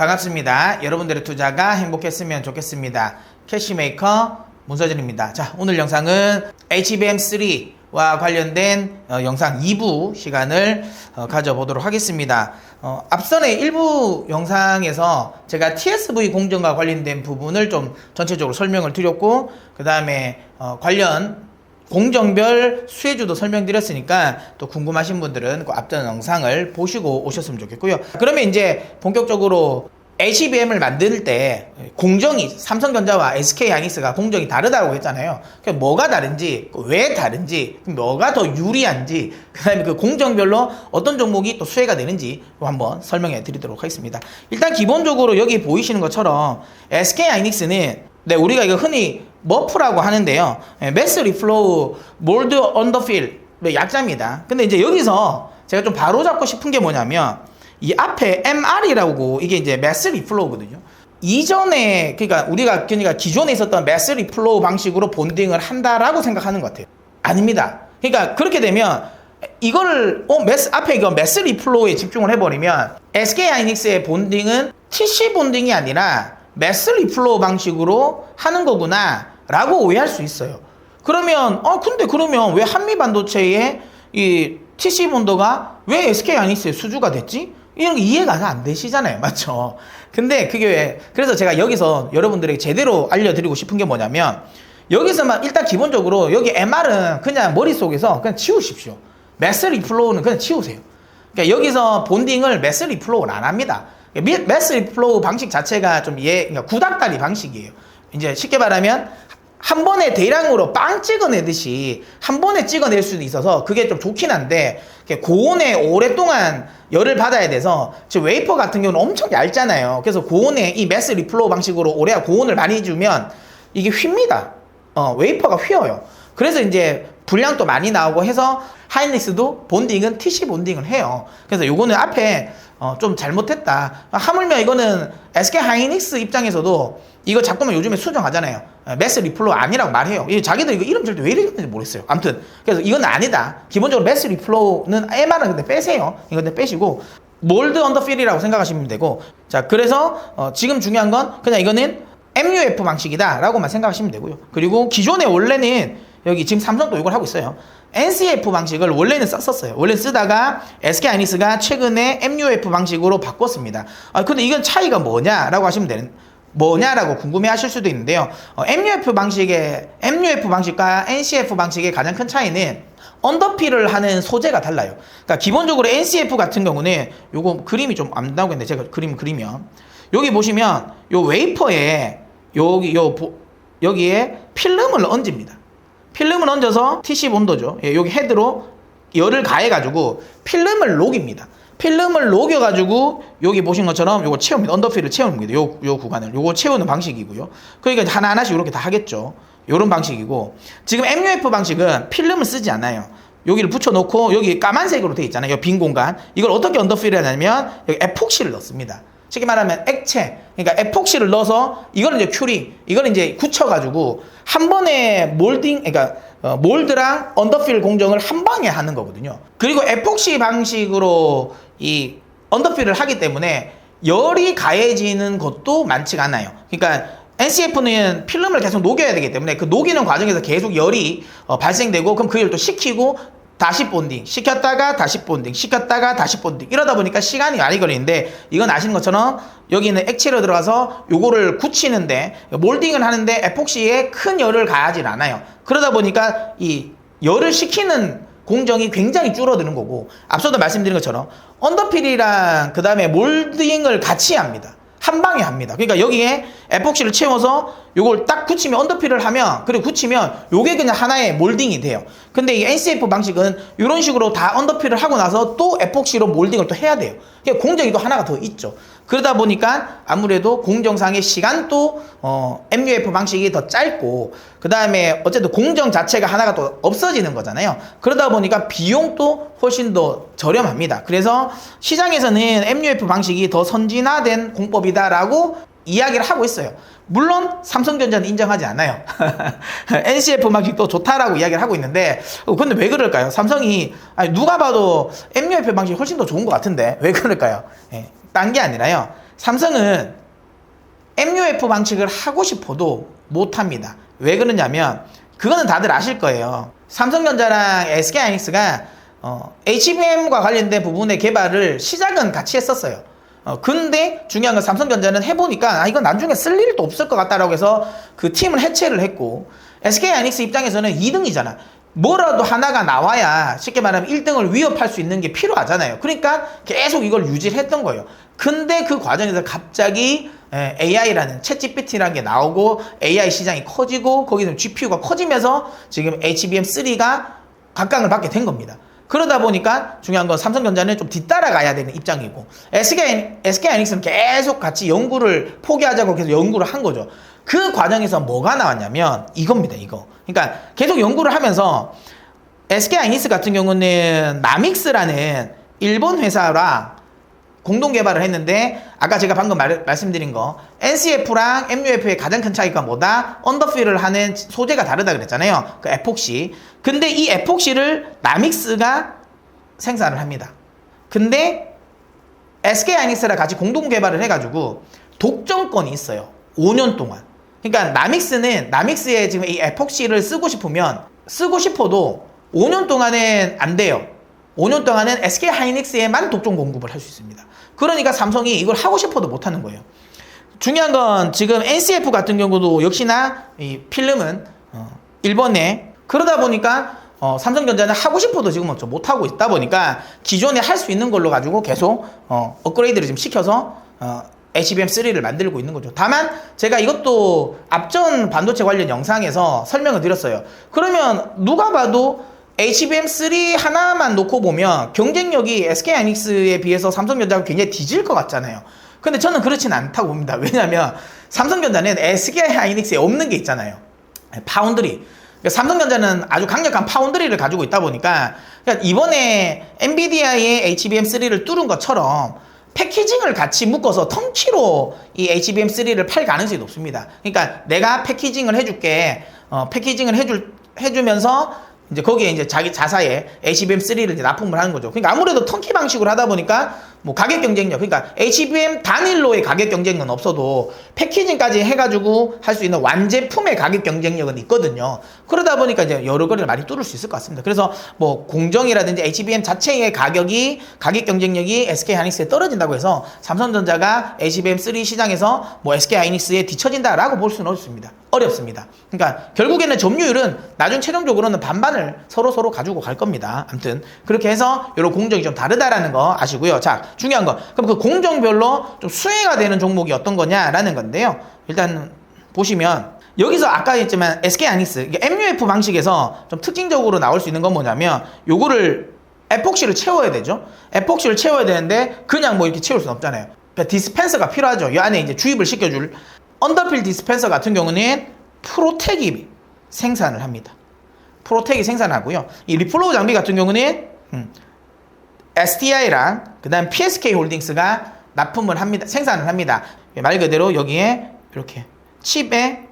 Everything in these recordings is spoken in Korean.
반갑습니다. 여러분들의 투자가 행복했으면 좋겠습니다. 캐시메이커 문서진입니다. 자, 오늘 영상은 HBM3와 관련된 어, 영상 2부 시간을 어, 가져보도록 하겠습니다. 어, 앞선의 일부 영상에서 제가 TSV 공정과 관련된 부분을 좀 전체적으로 설명을 드렸고, 그 다음에 관련 공정별 수혜주도 설명드렸으니까 또 궁금하신 분들은 그 앞전 영상을 보시고 오셨으면 좋겠고요. 그러면 이제 본격적으로 HBM을 만들 때 공정이 삼성전자와 SK 하이닉스가 공정이 다르다고 했잖아요. 그 뭐가 다른지, 왜 다른지, 뭐가 더 유리한지, 그다음에 그 공정별로 어떤 종목이 또 수혜가 되는지 한번 설명해 드리도록 하겠습니다. 일단 기본적으로 여기 보이시는 것처럼 SK 하이닉스는 네, 우리가 이거 흔히 머프라고 하는데요. 예, 매스 리플로우 몰드 언더필 네, 약자입니다. 근데 이제 여기서 제가 좀 바로 잡고 싶은 게 뭐냐면 이 앞에 MR이라고 이게 이제 매스 리플로우거든요. 이전에 그러니까 우리가 그러니까 기존에 있었던 매스 리플로우 방식으로 본딩을 한다라고 생각하는 것 같아요. 아닙니다. 그러니까 그렇게 되면 이거를 어 매스 앞에 이거 매스 리플로우에 집중을 해버리면 SK 하이닉스의 본딩은 TC 본딩이 아니라 매스 리플로우 방식으로 하는 거구나 라고 오해할 수 있어요. 그러면 어 근데 그러면 왜 한미 반도체의 이 TC 본도가 왜 SK 하이닉스의 수주가 됐지? 이런 게 이해가 안 되시잖아요. 맞죠? 근데 그게 왜, 그래서 제가 여기서 여러분들에게 제대로 알려드리고 싶은 게 뭐냐면, 여기서만 일단 기본적으로 여기 MR은 그냥 머릿속에서 그냥 치우십시오. 매스 리플로우는 그냥 치우세요. 그러니까 여기서 본딩을 매스 리플로우는 안 합니다. 매스 리플로우 방식 자체가 좀 예, 그러니까 구닥다리 방식이에요. 이제 쉽게 말하면 한 번에 대량으로 빵 찍어내듯이 한 번에 찍어낼 수도 있어서 그게 좀 좋긴 한데 고온에 오랫동안 열을 받아야 돼서 지금 웨이퍼 같은 경우는 엄청 얇잖아요. 그래서 고온에 이 매스 리플로우 방식으로 오래 고온을 많이 주면 이게 휩니다. 어, 웨이퍼가 휘어요. 그래서 이제 분량도 많이 나오고 해서 하이닉스도 본딩은 TC 본딩을 해요. 그래서 요거는 앞에 어, 좀 잘못했다. 하물며 이거는 SK 하이닉스 입장에서도 이거 자꾸만 요즘에 수정하잖아요. 어, 매스 리플로 아니라고 말해요. 자기들 이거 이름 절대 왜 이랬는지 모르겠어요. 아무튼 그래서 이건 아니다. 기본적으로 매스 리플로는 MR은 근데 빼세요. 이거 근데 빼시고 몰드 언더필이라고 생각하시면 되고 자 그래서 어, 지금 중요한 건 그냥 이거는 MUF 방식이다라고만 생각하시면 되고요. 그리고 기존에 원래는 여기 지금 삼성도 이걸 하고 있어요. NCF 방식을 원래는 썼었어요. 원래 쓰다가 SK 하이닉스가 최근에 MUF 방식으로 바꿨습니다. 아, 근데 이건 차이가 뭐냐라고 하시면 되는, 뭐냐라고 궁금해 하실 수도 있는데요. 어, MUF 방식의, MUF 방식과 NCF 방식의 가장 큰 차이는 언더필을 하는 소재가 달라요. 그러니까 기본적으로 NCF 같은 경우는 요거 그림이 좀 안 나오겠네. 제가 그림 그리면. 여기 보시면 요 웨이퍼에 여기 요 여기에 필름을 얹습니다. 필름을 얹어서 TC 본도죠. 예, 여기 헤드로 열을 가해가지고 필름을 녹입니다. 필름을 녹여가지고 여기 보신 것처럼 요거 채웁니다. 언더필을 채웁니다. 요, 요 구간을. 요거 채우는 방식이고요. 그러니까 하나하나씩 이렇게 다 하겠죠. 요런 방식이고 지금 MUF 방식은 필름을 쓰지 않아요. 여기를 붙여놓고 여기 까만색으로 되어 있잖아요. 빈 공간. 이걸 어떻게 언더필을 하냐면 여기 에폭시를 넣습니다. 쉽게 말하면 액체, 그러니까 에폭시를 넣어서 이거는 이제 큐리, 이거는 이제 굳혀가지고 한 번에 몰딩, 그러니까 어, 몰드랑 언더필 공정을 한 방에 하는 거거든요. 그리고 에폭시 방식으로 이 언더필을 하기 때문에 열이 가해지는 것도 많지가 않아요. 그러니까 NCF는 필름을 계속 녹여야 되기 때문에 그 녹이는 과정에서 계속 열이 어, 발생되고 그럼 그 열도 식히고 다시 본딩 시켰다가 다시 본딩 시켰다가 다시 본딩. 이러다 보니까 시간이 많이 걸리는데 이건 아시는 것처럼 여기는 액체로 들어가서 요거를 굳히는데 몰딩을 하는데 에폭시에 큰 열을 가하지 않아요. 그러다 보니까 이 열을 식히는 공정이 굉장히 줄어드는 거고 앞서도 말씀드린 것처럼 언더필이랑 그 다음에 몰딩을 같이 합니다 한 방에 합니다. 그러니까 여기에 에폭시를 채워서 요걸 딱 굳히면 언더필을 하면 그리고 굳히면 요게 그냥 하나의 몰딩이 돼요. 근데 이 NCF 방식은 이런 식으로 다 언더필을 하고 나서 또 에폭시로 몰딩을 또 해야 돼요. 그러니까 공정이 또 하나가 더 있죠. 그러다 보니까 아무래도 공정상의 시간도 어, MUF 방식이 더 짧고 그 다음에 어쨌든 공정 자체가 하나가 또 없어지는 거잖아요. 그러다 보니까 비용도 훨씬 더 저렴합니다. 그래서 시장에서는 MUF 방식이 더 선진화된 공법이다라고 이야기를 하고 있어요. 물론 삼성전자는 인정하지 않아요. NCF 방식도 좋다라고 이야기를 하고 있는데 어, 근데 왜 그럴까요? 삼성이 아니, 누가 봐도 MUF 방식이 훨씬 더 좋은 것 같은데 왜 그럴까요? 예. 딴 게 아니라요. 삼성은 MUF 방식을 하고 싶어도 못 합니다. 왜 그러냐면 그거는 다들 아실 거예요. 삼성전자랑 SK하이닉스가 어, HBM과 관련된 부분의 개발을 시작은 같이 했었어요. 어, 근데 중요한 건 삼성전자는 해보니까 아, 이건 나중에 쓸 일도 없을 것 같다라고 해서 그 팀을 해체를 했고 SK하이닉스 입장에서는 2등이잖아. 뭐라도 하나가 나와야 쉽게 말하면 1등을 위협할 수 있는 게 필요하잖아요. 그러니까 계속 이걸 유지를 했던 거예요. 근데 그 과정에서 갑자기 AI라는 챗 GPT라는 게 나오고 AI 시장이 커지고 거기서 GPU가 커지면서 지금 HBM3가 각광을 받게 된 겁니다. 그러다 보니까 중요한 건 삼성전자는 좀 뒤따라가야 되는 입장이고 SK, SK하이닉스는 계속 같이 연구를 포기하자고 계속 연구를 한 거죠. 그 과정에서 뭐가 나왔냐면 이겁니다. 이거. 그러니까 계속 연구를 하면서 SK하이닉스 같은 경우는 나믹스라는 일본 회사랑 공동 개발을 했는데 아까 제가 방금 말, 말씀드린 거 NCF랑 MUF의 가장 큰 차이가 뭐다? 언더필을 하는 소재가 다르다 그랬잖아요. 그 에폭시. 근데 이 에폭시를 나믹스가 생산을 합니다. 근데 SK 하이닉스랑 같이 공동 개발을 해가지고 독점권이 있어요. 5년 동안. 그러니까 나믹스는 나믹스의 지금 이 에폭시를 쓰고 싶으면 쓰고 싶어도 5년 동안은 안 돼요. 5년 동안은 SK 하이닉스에만 독점 공급을 할 수 있습니다. 그러니까 삼성이 이걸 하고 싶어도 못 하는 거예요. 중요한 건 지금 NCF 같은 경우도 역시나 이 필름은 어, 일본에 그러다 보니까 어, 삼성전자는 하고 싶어도 지금 못 하고 있다 보니까 기존에 할 수 있는 걸로 가지고 계속 어, 업그레이드를 좀 시켜서 어, HBM3를 만들고 있는 거죠. 다만 제가 이것도 앞전 반도체 관련 영상에서 설명을 드렸어요. 그러면 누가 봐도 HBM3 하나만 놓고 보면 경쟁력이 SK하이닉스에 비해서 삼성전자가 굉장히 뒤질 것 같잖아요. 근데 저는 그렇진 않다고 봅니다. 왜냐하면 삼성전자는 SK하이닉스에 없는 게 있잖아요. 파운드리. 그러니까 삼성전자는 아주 강력한 파운드리를 가지고 있다 보니까 그러니까 이번에 엔비디아의 HBM3를 뚫은 것처럼 패키징을 같이 묶어서 턴키로 이 HBM3를 팔 가능성이 높습니다. 그러니까 내가 패키징을 해줄게, 어, 패키징을 해줄, 해주면서 이제 거기에 이제 자기 자사에 HBM3를 이제 납품을 하는 거죠. 그러니까 아무래도 턴키 방식으로 하다 보니까 뭐 가격 경쟁력, 그러니까 HBM 단일로의 가격 경쟁은 없어도 패키징까지 해가지고 할 수 있는 완제품의 가격 경쟁력은 있거든요. 그러다 보니까 이제 여러 거리를 많이 뚫을 수 있을 것 같습니다. 그래서 뭐 공정이라든지 HBM 자체의 가격이 가격 경쟁력이 SK 하이닉스에 떨어진다고 해서 삼성전자가 HBM3 시장에서 뭐 SK 하이닉스에 뒤처진다라고 볼 수는 없습니다. 어렵습니다. 그러니까 결국에는 점유율은 나중 최종적으로는 반반을 서로 서로 가지고 갈 겁니다. 아무튼 그렇게 해서 이런 공정이 좀 다르다라는 거 아시고요. 자 중요한 거 그럼 그 공정별로 좀 수혜가 되는 종목이 어떤 거냐라는 건데요. 일단 보시면 여기서 아까 했지만 SK 하이닉스 MUF 방식에서 좀 특징적으로 나올 수 있는 건 뭐냐면 요거를 에폭시를 채워야 되죠. 에폭시를 채워야 되는데 그냥 뭐 이렇게 채울 수는 없잖아요. 그러니까 디스펜서가 필요하죠. 이 안에 이제 주입을 시켜줄 언더필 디스펜서 같은 경우는 프로텍이 생산을 합니다. 프로텍이 생산하고요. 이 리플로우 장비 같은 경우는 음, STI랑 그다음 PSK 홀딩스가 납품을 합니다. 생산을 합니다. 말 그대로 여기에 이렇게 칩에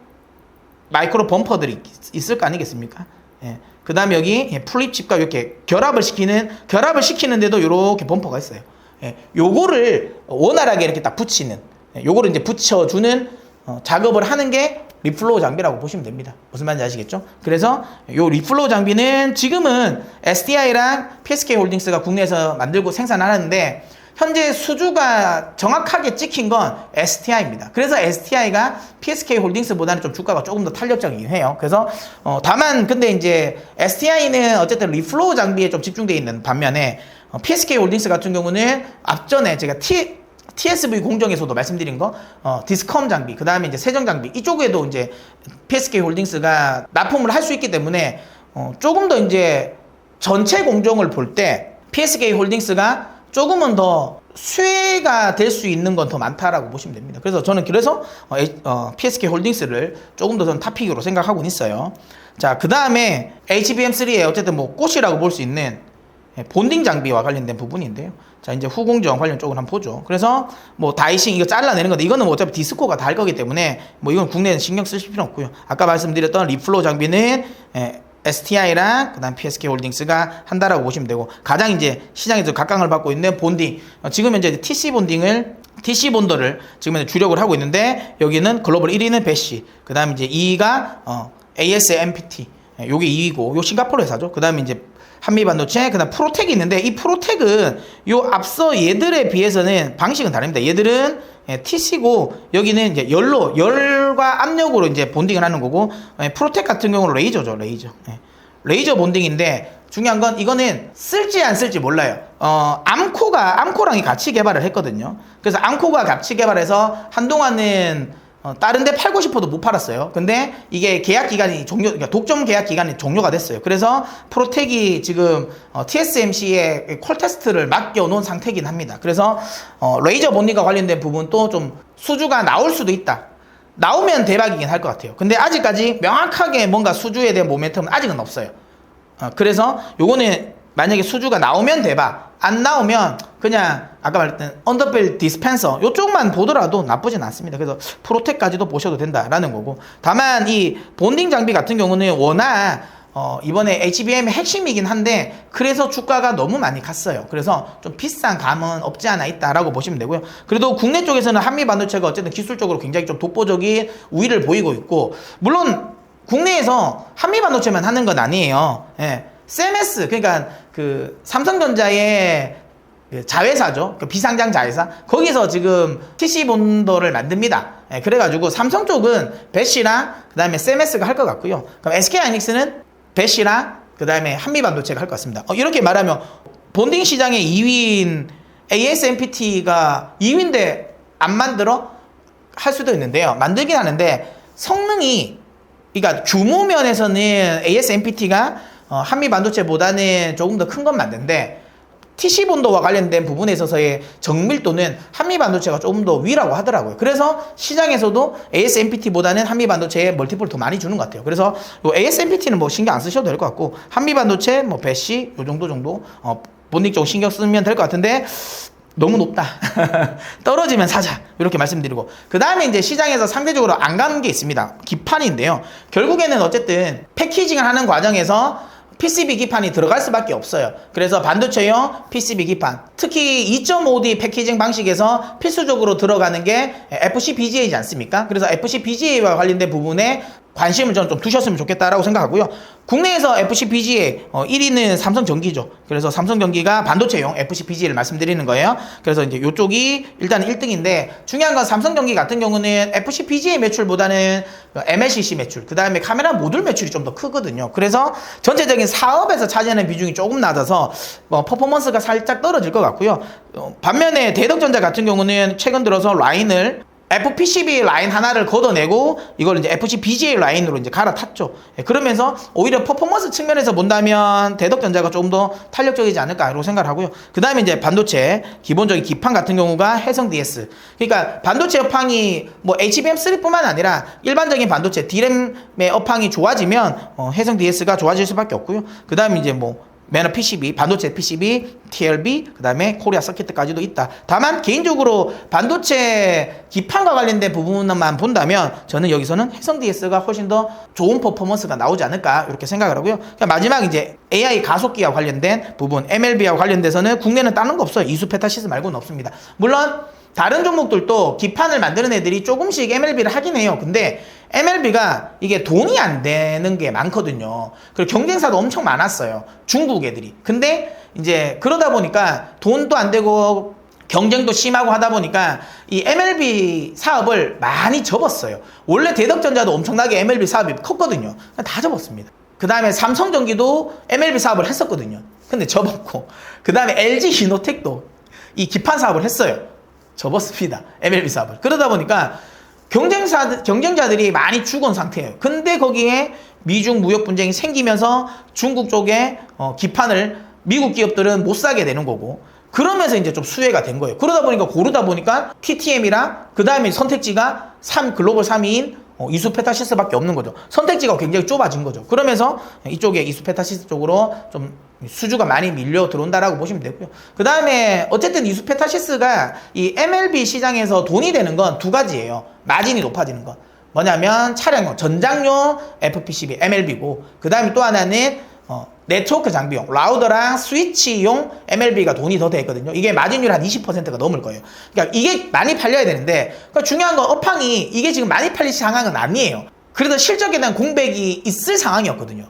마이크로 범퍼들이 있을 거 아니겠습니까? 예. 그 다음에 여기 예, 플립 칩과 이렇게 결합을 시키는 결합을 시키는데도 이렇게 범퍼가 있어요. 예. 요거를 원활하게 이렇게 딱 붙이는 예. 요거를 이제 붙여주는 어, 작업을 하는 게 리플로우 장비라고 보시면 됩니다. 무슨 말인지 아시겠죠? 그래서 요 리플로우 장비는 지금은 SDI랑 PSK 홀딩스가 국내에서 만들고 생산하는데 현재 수주가 정확하게 찍힌 건 STI입니다. 그래서 STI가 PSK 홀딩스보다는 좀 주가가 조금 더 탄력적이긴 해요. 그래서 어, 다만 근데 이제 STI는 어쨌든 리플로우 장비에 좀 집중되어 있는 반면에 어, PSK 홀딩스 같은 경우는 앞전에 제가 T TSV 공정에서도 말씀드린 거, 어, 디스컴 장비, 그 다음에 이제 세정 장비, 이쪽에도 이제 PSK 홀딩스가 납품을 할 수 있기 때문에, 어, 조금 더 이제 전체 공정을 볼 때 PSK 홀딩스가 조금은 더 수혜가 될 수 있는 건 더 많다라고 보시면 됩니다. 그래서 저는 그래서 어, 어, PSK 홀딩스를 조금 더 저는 탑픽으로 생각하고 있어요. 자, 그 다음에 HBM3의 어쨌든 뭐 꽃이라고 볼 수 있는 예, 본딩 장비와 관련된 부분인데요. 자, 이제 후공정 관련 쪽을 한번 보죠. 그래서 뭐 다이싱 이거 잘라내는 건데 이거는 뭐 어차피 디스코가 달 거기 때문에 뭐 이건 국내에는 신경 쓰실 필요 없고요. 아까 말씀드렸던 리플로 장비는 예, STI랑 그다음 PSK 홀딩스가 한다라고 보시면 되고 가장 이제 시장에서 각광을 받고 있는 본딩 어, 지금 현재 TC 본딩을 TC 본더를 지금 주력을 하고 있는데 여기는 글로벌 1위는 배시, 그 다음에 이제 2위가 어, ASMPT, 예, 요게 2위고 요 싱가포르 회사죠. 그 다음에 이제 한미 반도체, 그다음 프로텍이 있는데 이 프로텍은 요 앞서 얘들에 비해서는 방식은 다릅니다. 얘들은 예, TC고 여기는 이제 열로 열과 압력으로 이제 본딩을 하는 거고 예, 프로텍 같은 경우는 레이저죠, 레이저. 예. 레이저 본딩인데 중요한 건 이거는 쓸지 안 쓸지 몰라요. 어, 암코가 암코랑이 같이 개발을 했거든요. 그래서 암코가 같이 개발해서 한동안은 어, 다른 데 팔고 싶어도 못 팔았어요. 근데 이게 계약 기간이 종료, 그러니까 독점 계약 기간이 종료가 됐어요. 그래서 프로텍이 지금 어, TSMC에 콜 테스트를 맡겨놓은 상태이긴 합니다. 그래서 어, 레이저 본딩과 관련된 부분도 좀 수주가 나올 수도 있다. 나오면 대박이긴 할 것 같아요. 근데 아직까지 명확하게 뭔가 수주에 대한 모멘텀은 아직은 없어요. 어, 그래서 요거는 만약에 수주가 나오면 대박, 안 나오면 그냥 아까 말했던 언더벨 디스펜서 요쪽만 보더라도 나쁘진 않습니다. 그래서 프로텍까지도 보셔도 된다라는 거고. 다만 이 본딩 장비 같은 경우는 워낙 어, 이번에 HBM의 핵심이긴 한데 그래서 주가가 너무 많이 갔어요. 그래서 좀 비싼 감은 없지 않아 있다라고 보시면 되고요. 그래도 국내 쪽에서는 한미 반도체가 어쨌든 기술적으로 굉장히 좀 독보적인 우위를 보이고 있고 물론 국내에서 한미 반도체만 하는 건 아니에요. 예. CMS 그러니까 그 삼성전자의 그 자회사죠. 그 비상장 자회사. 거기서 지금 TC 본더를 만듭니다. 예, 그래가지고 삼성 쪽은 배시랑 그 다음에 CMS가 할 것 같고요. 그럼 SK 하이닉스는 배시랑 그 다음에 한미 반도체가 할 것 같습니다. 어, 이렇게 말하면 본딩 시장의 2위인 ASMPT가 2위인데 안 만들어 할 수도 있는데요. 만들긴 하는데 성능이 그러니까 규모 면에서는 ASMPT가 어, 한미 반도체보다는 조금 더 큰 건 맞는데 TC 본도와 관련된 부분에 있어서의 정밀도는 한미 반도체가 조금 더 위라고 하더라고요. 그래서 시장에서도 ASMPT보다는 한미 반도체에 멀티플을 더 많이 주는 것 같아요. 그래서 요 ASMPT는 뭐 신경 안 쓰셔도 될 것 같고 한미 반도체 뭐 배시 요 정도 정도 어, 본딩 쪽 신경 쓰면 될 것 같은데 너무 높다. 떨어지면 사자. 이렇게 말씀드리고. 그 다음에 이제 시장에서 상대적으로 안 가는 게 있습니다. 기판인데요. 결국에는 어쨌든 패키징을 하는 과정에서 PCB 기판이 들어갈 수밖에 없어요. 그래서 반도체용 PCB 기판, 특히 2.5D 패키징 방식에서 필수적으로 들어가는 게 FC BGA이지 않습니까? 그래서 FC BGA와 관련된 부분에 관심을 저는 좀 두셨으면 좋겠다라고 생각하고요. 국내에서 FCBGA 어, 1위는 삼성전기죠. 그래서 삼성전기가 반도체용 FCBGA를 말씀드리는 거예요. 그래서 이제 이쪽이 일단 1등인데 중요한 건 삼성전기 같은 경우는 FCBGA 매출보다는 MLCC 매출, 그 다음에 카메라 모듈 매출이 좀 더 크거든요. 그래서 전체적인 사업에서 차지하는 비중이 조금 낮아서 뭐 퍼포먼스가 살짝 떨어질 것 같고요. 어, 반면에 대덕전자 같은 경우는 최근 들어서 라인을 FPCB 라인 하나를 걷어내고 이걸 이제 FCBGA 라인으로 이제 갈아탔죠. 예, 그러면서 오히려 퍼포먼스 측면에서 본다면 대덕전자가 조금 더 탄력적이지 않을까라고 생각을 하고요. 그 다음에 이제 반도체 기본적인 기판 같은 경우가 해성 DS. 그러니까 반도체 업황이 뭐 HBM3뿐만 아니라 일반적인 반도체 D램의 업황이 좋아지면 어, 해성 DS가 좋아질 수밖에 없고요. 그 다음에 이제 뭐 매너 PCB, 반도체 PCB, TLB, 그 다음에 코리아 서킷까지도 있다. 다만 개인적으로 반도체 기판과 관련된 부분만 본다면 저는 여기서는 해성 DS가 훨씬 더 좋은 퍼포먼스가 나오지 않을까 이렇게 생각을 하고요. 마지막 이제 AI 가속기와 관련된 부분, MLB와 관련돼서는 국내는 다른 거 없어요. 이수 페타시스 말고는 없습니다. 물론 다른 종목들도 기판을 만드는 애들이 조금씩 MLB를 하긴 해요. 근데 MLB가 이게 돈이 안 되는 게 많거든요. 그리고 경쟁사도 엄청 많았어요. 중국 애들이. 근데 이제 그러다 보니까 돈도 안 되고 경쟁도 심하고 하다 보니까 이 MLB 사업을 많이 접었어요. 원래 대덕전자도 엄청나게 MLB 사업이 컸거든요. 다 접었습니다. 그 다음에 삼성전기도 MLB 사업을 했었거든요. 근데 접었고, 그 다음에 LG 히노텍도 이 기판 사업을 했어요. 접었습니다. MLB 사업을. 그러다 보니까 경쟁사, 경쟁자들이 많이 죽은 상태예요. 근데 거기에 미중 무역 분쟁이 생기면서 중국 쪽에 어, 기판을 미국 기업들은 못 사게 되는 거고 그러면서 이제 좀 수혜가 된 거예요. 그러다 보니까 고르다 보니까 TTM이랑 그 다음에 선택지가 3 글로벌 3위인 어, 이수페타시스밖에 없는 거죠. 선택지가 굉장히 좁아진 거죠. 그러면서 이쪽에 이수페타시스 쪽으로 좀 수주가 많이 밀려 들어온다라고 보시면 되고요. 그 다음에 어쨌든 이수페타시스가 이 MLB 시장에서 돈이 되는 건 두 가지예요. 마진이 높아지는 것. 뭐냐면 차량용, 전장용 FPCB, MLB고 그 다음에 또 하나는 어, 네트워크 장비용, 라우더랑 스위치용 MLB가 돈이 더돼 있거든요. 이게 마진율 한 20%가 넘을 거예요. 그러니까 이게 많이 팔려야 되는데, 그러니까 중요한 건 업황이 이게 지금 많이 팔릴 상황은 아니에요. 그래도 실적에 대한 공백이 있을 상황이었거든요.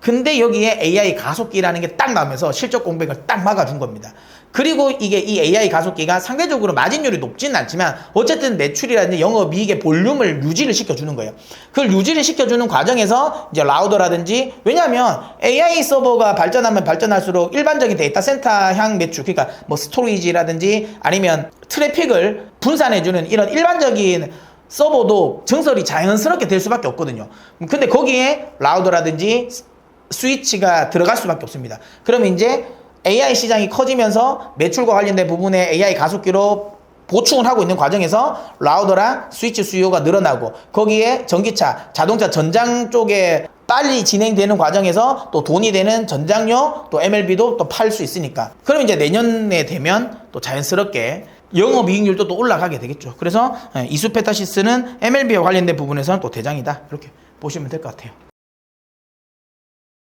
근데 여기에 AI 가속기라는 게 딱 나오면서 실적 공백을 딱 막아준 겁니다. 그리고 이게 이 AI 가속기가 상대적으로 마진율이 높지는 않지만 어쨌든 매출이라든지 영업이익의 볼륨을 유지를 시켜주는 거예요. 그걸 유지를 시켜주는 과정에서 이제 라우더라든지 왜냐하면 AI 서버가 발전하면 발전할수록 일반적인 데이터 센터 향 매출 그러니까 뭐 스토리지라든지 아니면 트래픽을 분산해주는 이런 일반적인 서버도 증설이 자연스럽게 될 수밖에 없거든요. 근데 거기에 라우더라든지 스위치가 들어갈 수밖에 없습니다. 그러면 이제 AI 시장이 커지면서 매출과 관련된 부분에 AI 가속기로 보충을 하고 있는 과정에서 라우더랑 스위치 수요가 늘어나고 거기에 전기차, 자동차 전장 쪽에 빨리 진행되는 과정에서 또 돈이 되는 전장료 또 MLB도 또 팔 수 있으니까 그럼 이제 내년에 되면 또 자연스럽게 영업이익률도 또 올라가게 되겠죠. 그래서 예, 이수페타시스는 MLB와 관련된 부분에서는 또 대장이다. 이렇게 보시면 될 것 같아요.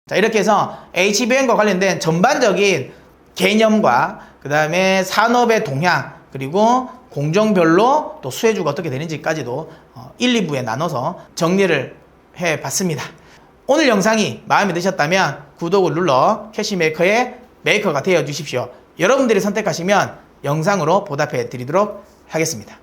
자, 이렇게 해서 HBM과 관련된 전반적인 개념과 그 다음에 산업의 동향 그리고 공정별로 또 수혜주가 어떻게 되는지까지도 어, 1, 2부에 나눠서 정리를 해 봤습니다. 오늘 영상이 마음에 드셨다면 구독을 눌러 캐시메이커의 메이커가 되어 주십시오. 여러분들이 선택하시면 영상으로 보답해 드리도록 하겠습니다.